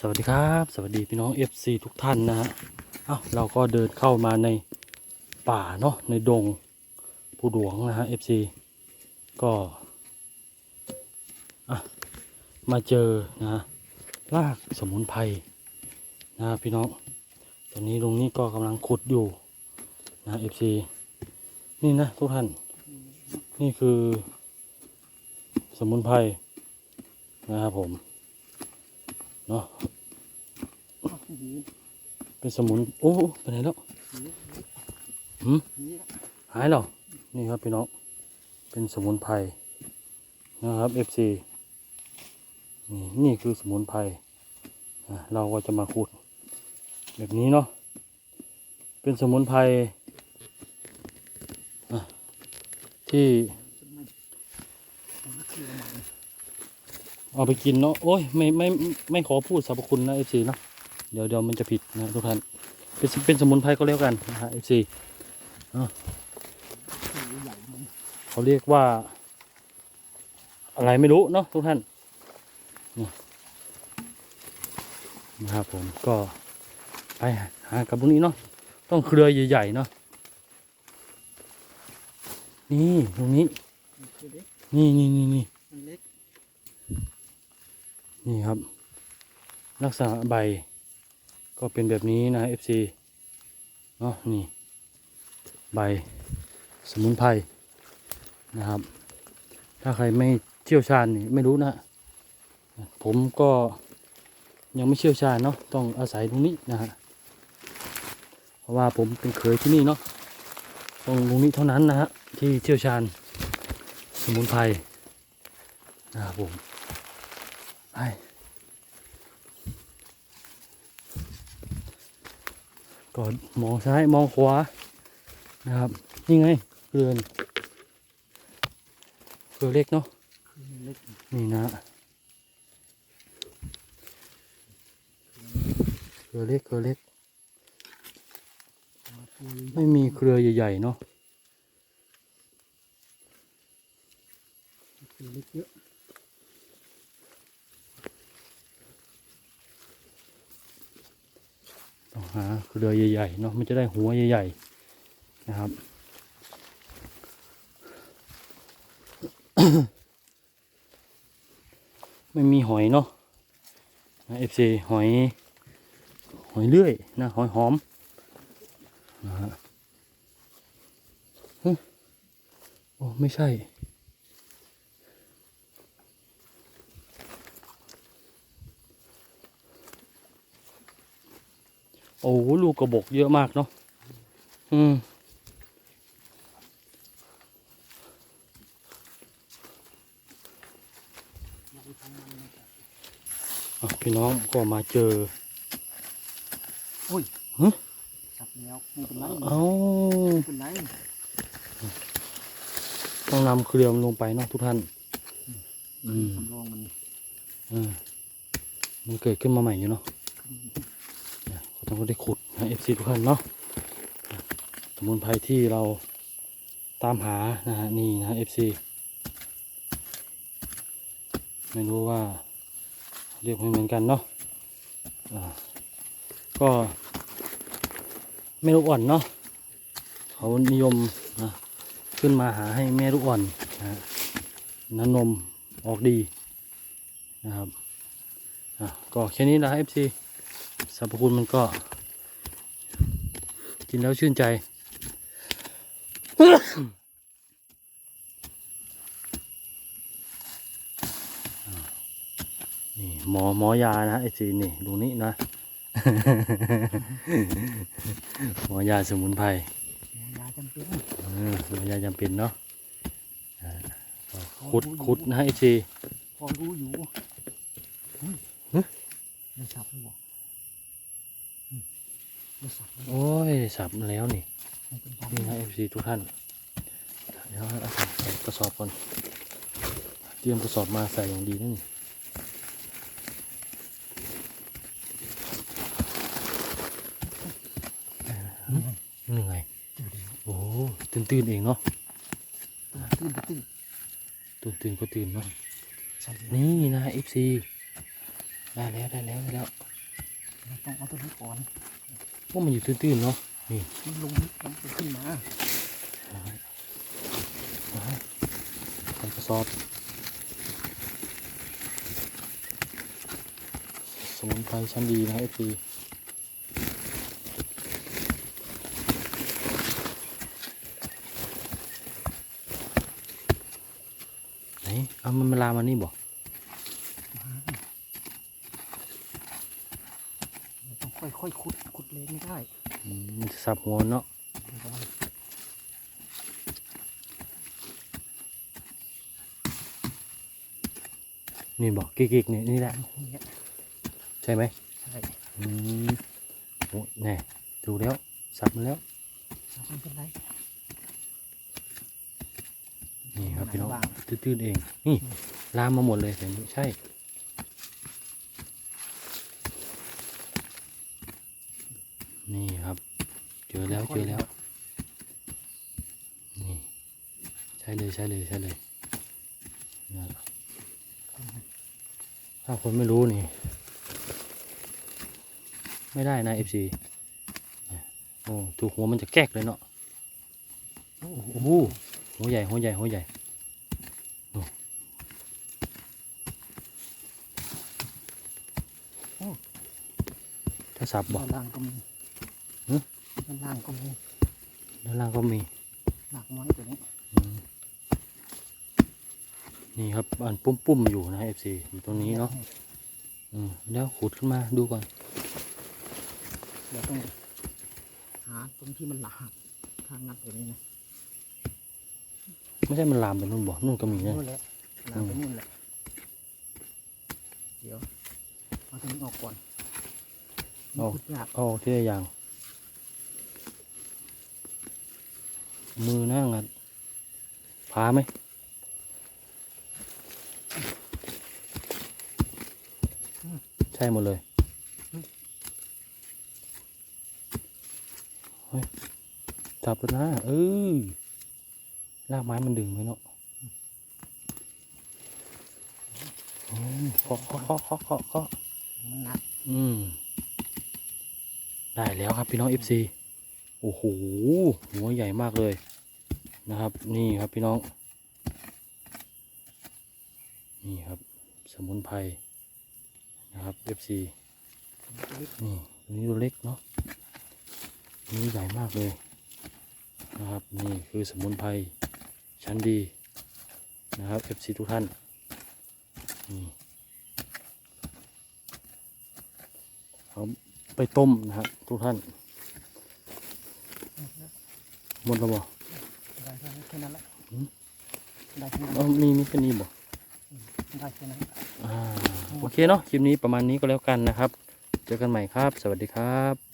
สวัสดีครับ สวัสดีพี่น้อง FC ทุกท่านนะฮะเอ้าเราก็เดินเข้ามาในป่าเนาะในดงผู้หลวงนะฮะ FC ก็อะมาเจอนะรากสมุนไพรนะฮะพี่น้อง ตอนนี้ลุงนี่ก็กำลังขุดอยู่นะ FC นี่นะทุกท่าน นี่คือสมุนไพรนะครับผม เนาะเป็นสมุนโอ้ไปไหนแล้วหืมหายแล้วนี่ครับพี่น้องเป็นสมุนไพรนะครับ FC นี่นี่คือสมุนไพรอะเราก็จะมาขุด แบบนี้เนาะเป็นสมุนไพรอะที่ เอาไปกินเนาะโอ้ยไม่ไม่ไม่ไม่ขอพูดสรรพคุณนะเอฟซีเนาะเดี๋ยวเดี๋ยวมันจะผิดนะทุกท่านเป็นเป็นสมุนไพรก็แล้วกันนะฮะเอฟซีเขาเรียกว่า อะไรไม่รู้เนาะทุกท่านนะครับผมก็ไปหากับพวกนี้เนาะต้องเครือใหญ่ๆเนาะนี่ตรงนี้ นี่นี่นี่นี่มั นี่ครับ ลักษณะใบก็เป็นแบบนี้นะ FC เนาะนี่ ใบสมุนไพรนะครับ ถ้าใครไม่เชี่ยวชาญนี่ไม่รู้นะ ผมก็ยังไม่เชี่ยวชาญเนาะต้องอาศัยตรงนี้นะฮะเพราะว่าผมเป็นเคยที่นี่เนาะต้องตรงนี้เท่านั้นนะฮะที่เชี่ยวชาญสมุนไพรนะครับผม ไปก่อนมองซ้ายมองขวานะครับ นี่ไงเกลือนเกลือเล็กเนาะนี่นะเกลือเล็กเกลือเล็ก ไม่มีเครือใหญ่ๆเนาะคือเล็กเยอะ ต้อง หาเครือใหญ่ๆเนาะมันจะได้หัวใหญ่ๆนะครับ ไม่มีหอยเนาะเอฟซีหอยหอยเลื่อยนะหอยหอมนะฮะโอ้ไม่ใช่ อ้โหลูกกระบอกเยอะมากเนาะอืมเราไปทำมันนะจ๊ะอะพี่น้องก็มาเจอสับแล้วไม่เป็นไรเอ้าไม่เป็นไรต้องนำเครือมนลงไปเนาะทุกท่านอืมสำรองมันอ่ามันเกิดขึ้นมาใหม่อยู่เนาะ เนี่ยก็ต้องได้ขุดนะเอฟซีทุกท่านเนาะสมุนไพรที่เราตามหานะฮะนี่นะเอฟซีไม่รู้ว่าเรียกไม่เหมือนกันเนาะก็แม่ลูกอ่อนเนาะเขานิยมนะขึ้นมาหาให้แม่ลูกอ่อนนะน้ำนมออกดีนะครับก็แค่นี้นะ FC สรรพคุณมันก็ กินแล้วชื่นใจ นี่หมอหมอยานะไอซีนี่ ดูนี่นะ หมอยาสมุนไพรยาจำเป็นเออหมอยาจำเป็นเนาะอ่าก็ขุดขุดนะไอซีพอรู้อยู่เฮ้ยฮะไม่สับไม่บอกอืมไม่สับไม่บอก โอ้ยสับแล้วนี่นี่นะเอฟซีทุกท่านเดี๋ยวเอาใส่กระสอบก่อนเตรียมกระสอบมาใส่อย่างดีนะนี่เหนื่อยโอ้ตื่นตื่นเองเนาะตื้นตื้นตื่นตื่นก็ตื่นเนาะนี่นะเอฟซีได้แล้วได้แล้วได้แล้วต้องเอาตัวนี้ก่อน ว่ามันอยู่ตื้นๆเนาะนี่มันลงมันจะขึ้นมาเอาให้เอาให้ใส่กระสอบสมุนไพรชั้นดีนะเอฟซีไหนเอามันมาลามมานี่บ่เราต้องค่อยๆขุดขุดเลยไม่ได้อืมมันจะสับหัวเนาะระวังนี่บอกกิ๊กๆนี่นี่แหละเนี่ยใช่ไหมใช่อืมโอ้แน่ถูกแล้ว สับมันแล้วไม่เป็นไรนี่ครับพี่น้องบ้างตื้นๆเอง นี่ลามมาหมดเลยแต่ไม่ใช่ นี่ครับ เจอแล้วเจอแล้ว นี่ใช่เลยใช่เลยใช่เลยเนี่ยถ้าคนไม่รู้นี่ ไม่ได้นะเอฟซีโอ้ถูกหัวมันจะแก๊กเลยเนาะโอ้โอ้โหหัวใหญ่หัวใหญ่หัวใหญ่โอ้ถ้าสับบอกด้านล่างก็มีหึ ด้านล่างก็มีด้านล่างก็มีหนักไม้ตัวนี้อืมนี่ครับอันปุ้มๆอยู่นะเอฟซีอยู่ตรงนี้เนาะอืมแล้วขุดขึ้นมาดูก่อน เดี๋ยวต้องหาตรงที่มันหลาบทางงัดตัวนี้นะไม่ใช่มันลามไปนู่นบอกนู่นก็มีนะนู่นแหละหลาบไปนู่นแหละเดี๋ยวเอาตัวนี้ออกก่อนมันขุดยากเอาที่ละอย่าง มือน้างัดพาไหมใช่หมดเลยเฮ้ยจับแล้วนะเออลากไม้มันดึงไหมเนาะเคาะเคาะเคาะเคาะเคาะเคาะอืม ได้แล้วครับพี่น้อง FC โอ้โหหัวใหญ่มากเลยนะครับ นี่ครับพี่น้อง นี่ครับ สมุนไพรนะครับ FC นี่ตัวนี้ตัวเล็กเนาะนี่ใหญ่มากเลยนะครับ นี่คือสมุนไพรชั้นดีนะครับ FC ทุกท่านนี่เอาไปต้มนะครับทุกท่าน หมดแล้วบ่ได้แค่นั้นแหละหืมได้แค่นั้นเอามีมีแค่นี้บ่ได้แค่นั้นอ่าโอเคเนาะคลิปนี้ประมาณนี้ก็แล้วกันนะครับ เจอกันใหม่ครับ สวัสดีครับ